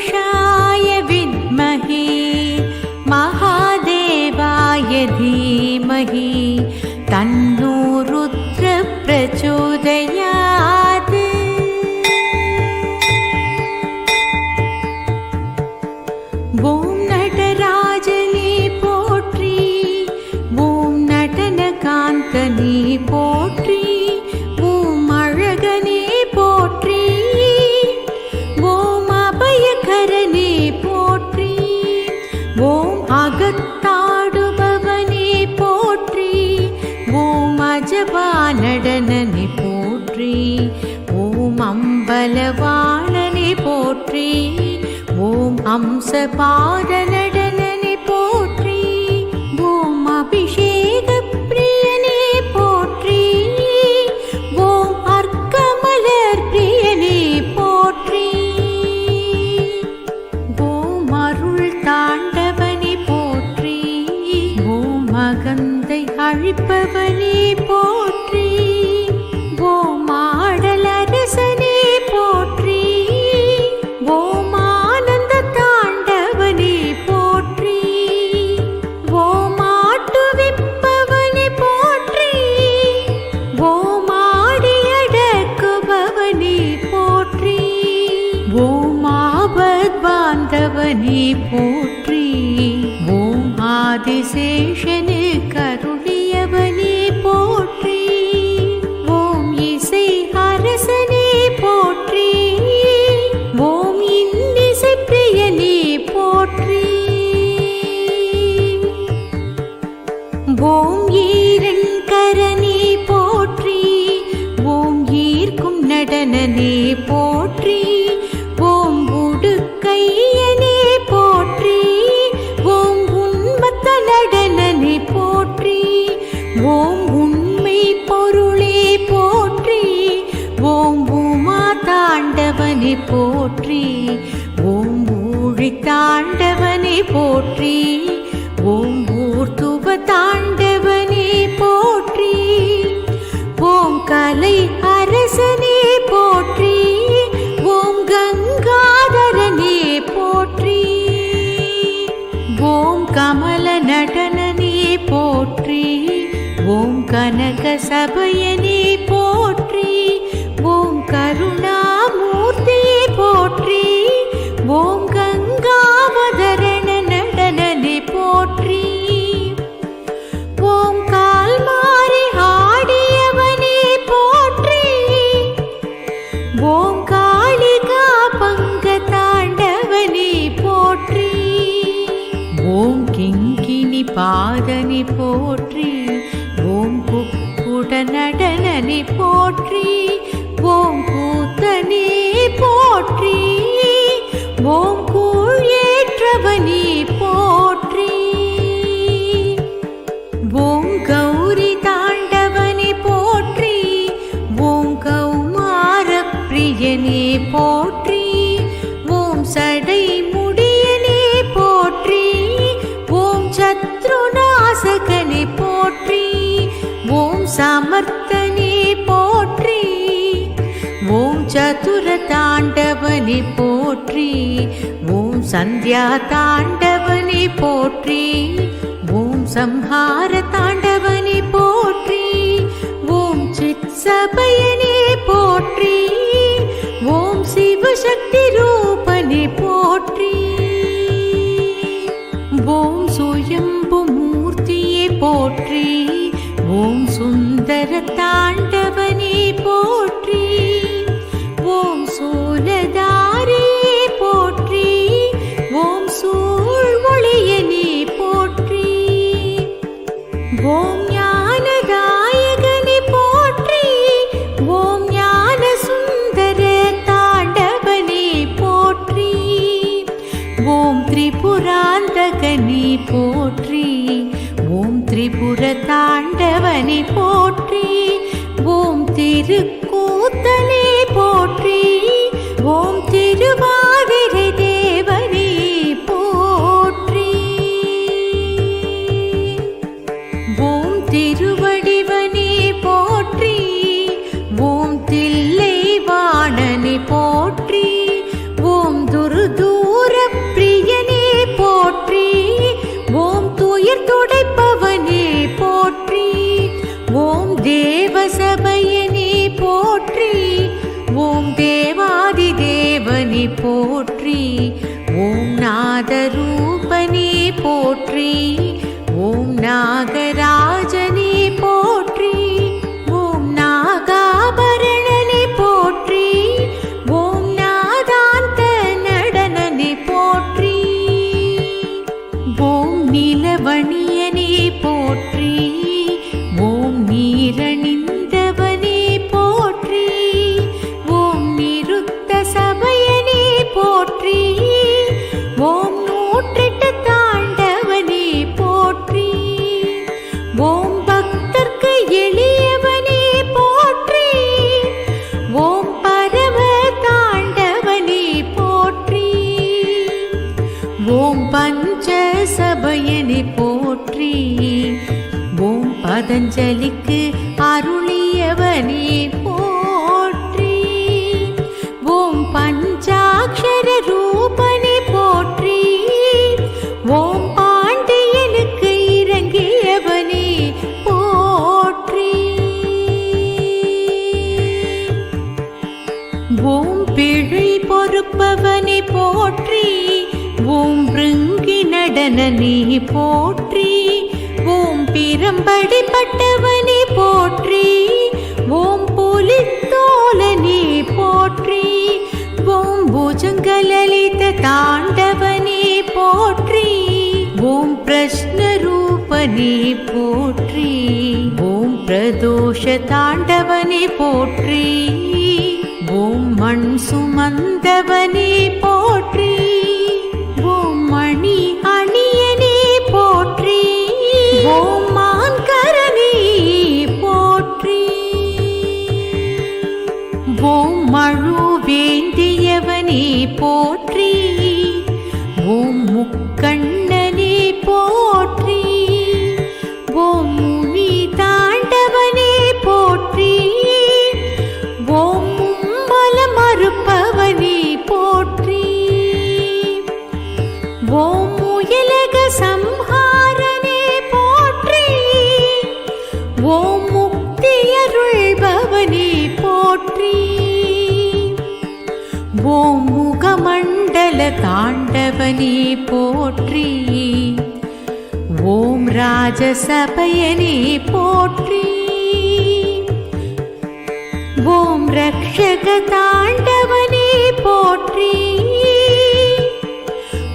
shine. பாட முருகனை போற்றி ஓம் ஊழி தாண்டவனை போற்றி ஓம் ஊர்த்துவ தாண்டவனை போற்றி ஓம் கலை அரசனே போற்றி ஓம் கங்காதரனே போற்றி ஓம் கமல நடனனே போற்றி ஓம் கனக சபையனே போற்றி. ஓம் சந்தியா தாண்டவனை போற்றி. ஓம் சம்ஹார தாண்டவனை போற்றி. ஓம் சித் சபயனே போற்றி. ஓம் சிவசக்தி ரூபனே போற்றி. ஓம் சுயம்பு மூர்த்தியே போற்றி. ஓம் சுந்தர தாண்டவனே போற்றி. புறத்தா सागरा ஓம் பிழை பொறுப்பவனை போற்றி ஓம் ரிங்கி நடனனை போற்றி ஓம் பிரம்படி பட்டவனை போற்றி ஓம் புலித்தோலனை போற்றி ஓம் புஜங்கலலித தாண்டவனை போற்றி ஓம் பிரஷ்னரூபனை போற்றி ஓம் பிரதோஷ தாண்டவனை போற்றி. மண் சுமந்தவனே. பவனி போற்றி. ஓம் ராஜசபயனி போற்றி. ஓம் ரக்ஷக தாண்டவனே போற்றி.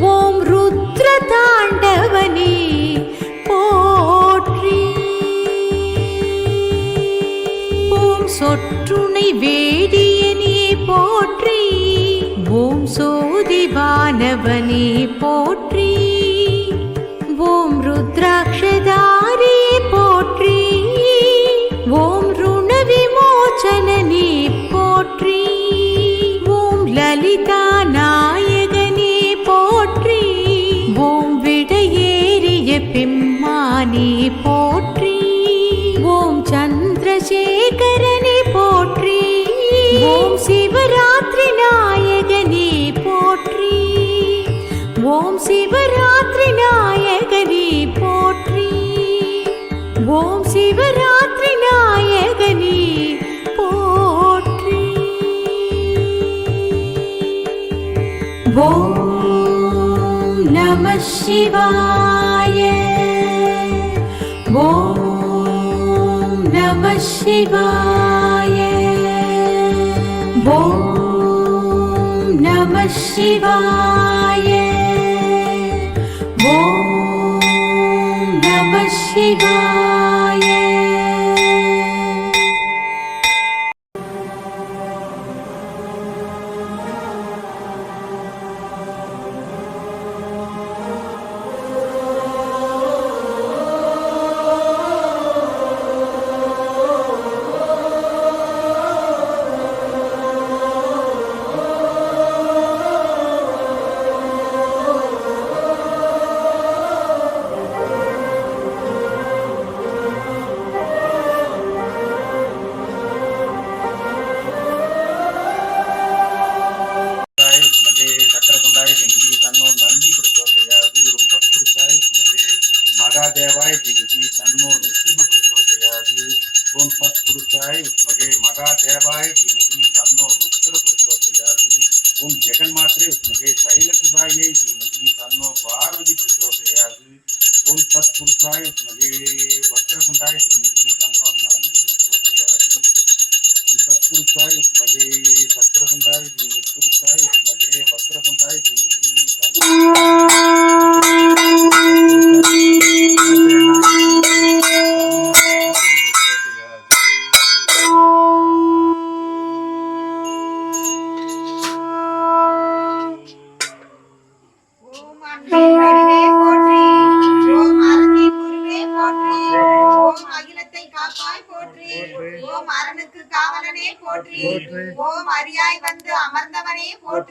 ஓம் ருத்ர தாண்டவனே போற்றி. ஓம் சொற்றுணை வேடி మానవని పో शिवाय। ॐ नमः शिवाय। ಶ್ರೀ ಮಗ ದೇವಾಯ ಧೀಮಹಿ ತನ್ನೋ ರುದ್ರ ಪ್ರಚೋದಯಾದಿ ಓಂ ಜಗನ್ಮಾತ್ರೆ ಸ್ಮೃತೆ ಶೈಲಸುಧಾಯೈ ಧೀಮಹಿ ತನ್ನೋ ಪಾರ್ವತಿ ಪ್ರಚೋದಯಾದಿ ಓಂ ತತ್ಪುರುಷಾಯ ಸ್ಮೃತೆ ವಕ್ರಸುಂದಾಯ ಧೀಮಹಿ ತನ್ನೋ ನಂದಿ ಪ್ರಚೋದಯಾದಿ ಓಂ ತತ್ಪುರುಷಾಯ ಸ್ಮೃತೆ ಚಕ್ರಸುಂದಾಯ ಧೀಮಹಿ ಪುರುಷಾಯ ಸ್ಮೃತೆ ವಕ್ರಸುಂದಾಯ ಧೀಮಹಿ ತನ್ನೋ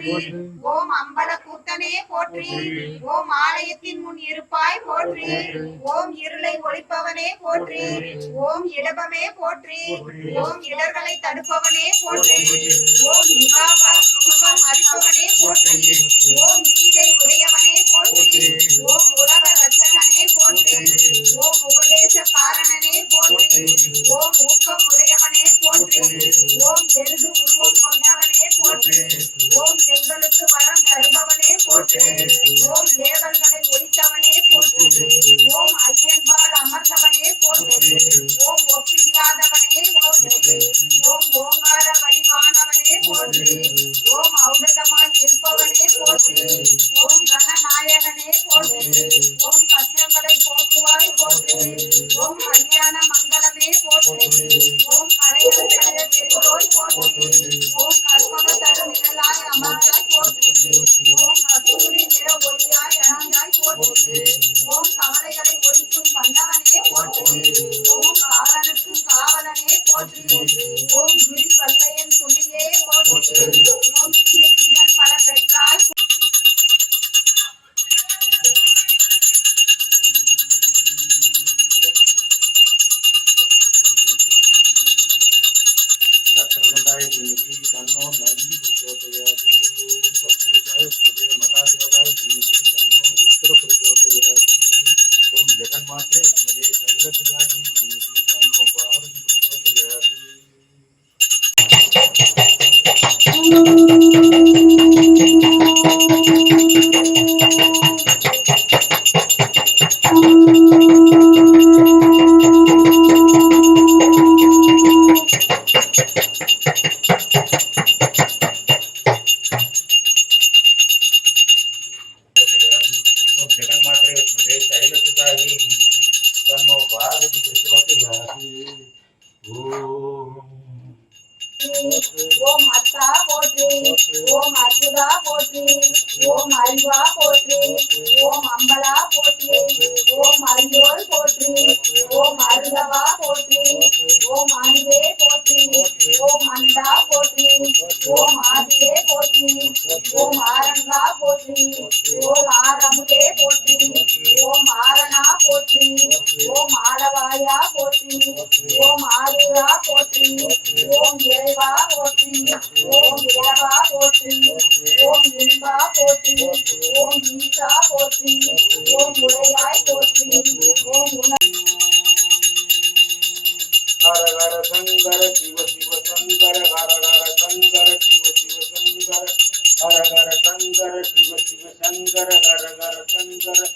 அமர்ந்தவனே போற்றி ஓம் அம்பல கூத்தனே போற்றி ஓம் ஆலயத்தின் முன் இருப்பாய் போற்றி ஓம் இருளை ஒழிப்பவனே போற்றி ஓம் இடபமே போற்றி ஓம் இடர்களை தடுப்பவனே போற்றி ஓம் நிகாப சுகம் அளிப்பவனே போற்றி ஓம் ஈகை உடையவனே போற்றி ஓம் உலக ரட்சகனே போற்றி ஓம் உபதேச காரணனே போற்றி ஓம் ஊக்கம் உடையவனே போற்றி ஓம் எருது உருவம் கொண்டவனே போற்றி ஓம் எங்களுக்கு வரம் தருபவனே போற்று ஓம் ஏவல்களை ஒழித்தவனே போற்று ஓம் ஐயன்பால் அமர்ந்தவனே போற்று ஓம் ஒப்பில்லாதவனே போற்று ஓம் ஓங்கார வடிவானவனே போற்று ஓம் ஔடதமாய் இருப்பவனே போற்று ஓம் கணநாயகனே போற்று ஓம் கஷ்டங்களை போக்குவாய் போற்று ஓம் கல்யாண மங்களமே போற்று ஓம் கலைகள் தெரிந்தோய் போற்று ஓம் கற்பக தரும் நிழலாய் அமர்ந்தாய் போற்று ஓம் கஸ்தூரி நிற ஒளியாய் அணியாய் போற்றி ஓம் கவலைகளை ஒழிக்கும் வல்லவனே போற்றி. ஓம் காலனுக்கு காவலனே போற்றி. ஓம் குரு வல்லையன் துணையே போற்றி. ஓம் அன்பே போற்றி ஓம் அண்டா போற்றி ஓம் ஆதியே போற்றி ஓம் ஆரங்கா போற்றி ஓம் ஆரமுதே போற்றி ஓம் ஆரணா போற்றி ஓம் ஆளவாயா போற்றி ஓம் ஆரூரா போற்றி ஓம் இறைவா போற்றி ஓம் இளவா போற்றி ஓம் இன்பா போற்றி ஓம் ஈசா போற்றி ஓம் உடையாய் போற்றி ஓம் உண हर हर शंकर शिव शिव शंकर हर हर शंकर शिव शिव शंकर हर हर शंकर शिव शिव शंकर हर हर शंकर